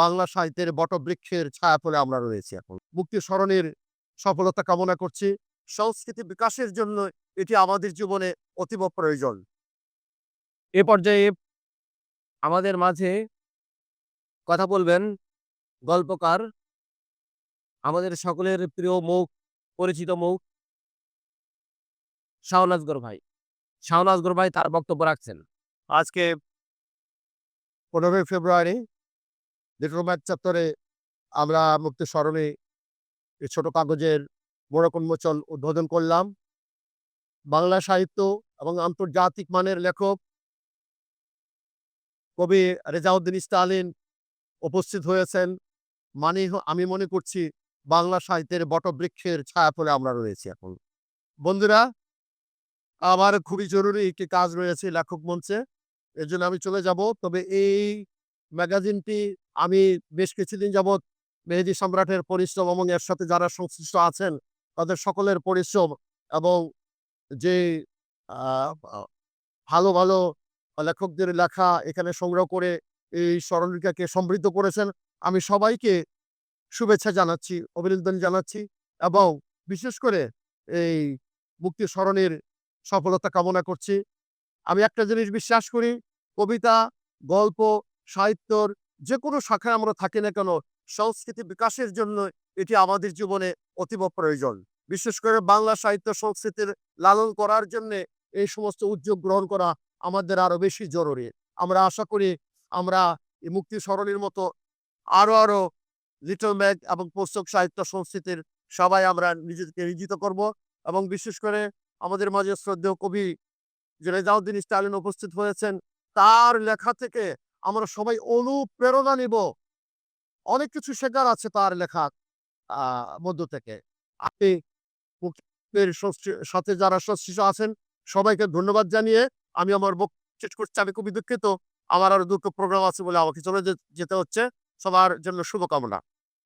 বাংলা সাহিত্যের বটবৃক্ষের ছায়া পড়ে আমরা রয়েছি এখন। মুক্তি স্মরণের সফলতা কামনা করছি। সংস্কৃতি বিকাশের জন্য এটি আমাদের জীবনে অতীব প্রয়োজন। এ পর্যায়ে আমাদের মাঝে কথা বলবেন গল্পকার, আমাদের সকলের প্রিয় মুখ পরিচিত মুখ শাহনাজগর ভাই। শাহনাজগর ভাই তার বক্তব্য রাখছেন। আজকে পনেরোই ফেব্রুয়ারি ম্যাথ চ্যাপ্টারে আমরা মুক্তি স্মরণে এই ছোট কাগজের মোড়ক উন্মোচন উদ্বোধন করলাম। বাংলা সাহিত্য এবং আন্তর্জাতিক মানের লেখক কবি রেজাউদ্দিন স্টালিন উপস্থিত হয়েছেন। মানে আমি মনে করছি বাংলা সাহিত্যের বটবৃক্ষের ছায়া পড়ে আমরা রয়েছি এখন। বন্ধুরা, আমার খুবই জরুরি একটি কাজ রয়েছে লেখক মঞ্চে, এর জন্য আমি চলে যাব। তবে এই ম্যাগাজিনটি আমি বেশ কিছুদিন যাবৎ মেহেদি সম্রাটের পরিশ্রম এবং এর সাথে যারা সংশ্লিষ্ট আছেন, তাদের সকলের পরিশ্রম এবং যে ভালো ভালো লেখকদের লেখা এখানে সংগ্রহ করে এই স্মরণিকাকে সমৃদ্ধ করেছেন, আমি সবাইকে শুভেচ্ছা জানাচ্ছি, অভিনন্দন জানাচ্ছি এবং বিশেষ করে এই মুক্তি স্মরণের সফলতা কামনা করছি। আমি একটা জিনিস বিশ্বাস করি, কবিতা, গল্প, সাহিত্যর যে কোনো শাখায় আমরা থাকি না কেন, সংস্কৃতি বিকাশের জন্য এটি আমাদের জীবনে অতীব প্রয়োজন। বিশেষ করে বাংলা সাহিত্য সংস্কৃতির লালন করার জন্য এই সমস্ত উদ্যোগ গ্রহণ করা আমাদের আরও বেশি জরুরি। আমরা আশা করি আমরা এই মুক্তি স্মরণের মতো আরও আরও লিটল ম্যাগ এবং পুস্তক সাহিত্য সংস্কৃতির সবাই আমরা নিজেদেরকে নিয়োজিত করব এবং বিশেষ করে আমাদের মাঝে শ্রদ্ধেয় কবি রেজাউদ্দিন স্টালিন উপস্থিত হয়েছেন। তার লেখা থেকে আমরা সবাই অনুপ্রেরণা নিব। অনেক কিছু শেখার আছে তার লেখা মধ্য থেকে। আপনি সাথে যারা সংশ্লিষ্ট আছেন, সবাইকে ধন্যবাদ জানিয়ে আমি আমার শেষ করছি। আমি খুবই দুঃখিত। আমার আরও দুটো প্রোগ্রাম আছে বলে আমাকে চলে যেতে হচ্ছে। সবার জন্য শুভকামনা।